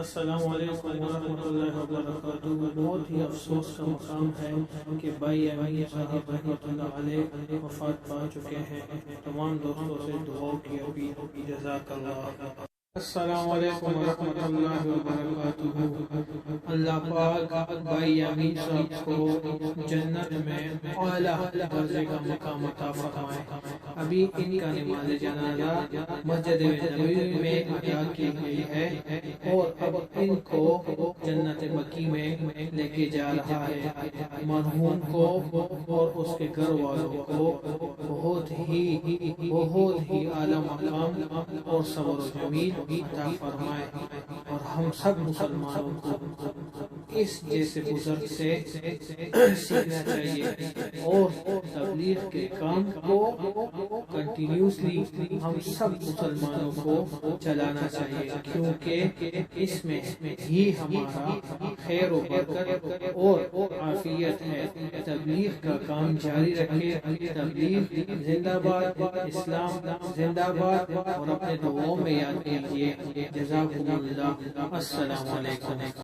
السلام علیکم ورحمۃ اللہ وبرکاتہ۔ بہت ہی افسوس کا مقام ہے کہ بھائی امین صاحب رحمۃ اللہ علیہ وفات پا چکے ہیں۔ تمام دوستوں سے دعاؤں کی اپیل جزاک اللہ السلام علیکم ورحمۃ اللہ وبرکاتہ۔ اللہ پاک بھائی امین صاحب کو جنت میں اعلیٰ درجے کا مقام عطا فرمائے۔ ابھی ان کا نماز جنازہ مسجد نبوی میں ادا کی گئی ہے اور اب ان کو جنت مکی میں لے کے جا رہا ہے۔ مرحوم کو اور اس کے گھر والوں کو بہت ہی بہت ہی اعلیٰ مقام اور صبر و جمیل عطا فرمائے اور ہم سب مسلمانوں کو اس جیسے بزرگ سے سیکھنا چاہیے اور تبلیغ کے کام کو کنٹینیوسلی ہم سب مسلمانوں کو چلانا چاہیے، کیونکہ اس میں ہی ہمارا خیر و برکت اور عافیت ہے۔ تبلیغ کا کام جاری رکھے، تبلیغ زندہ باد، اسلام زندہ باد اور اپنے دعاؤں میں یاد کیجیے۔ جزاکم اللہ۔ السلام علیکم۔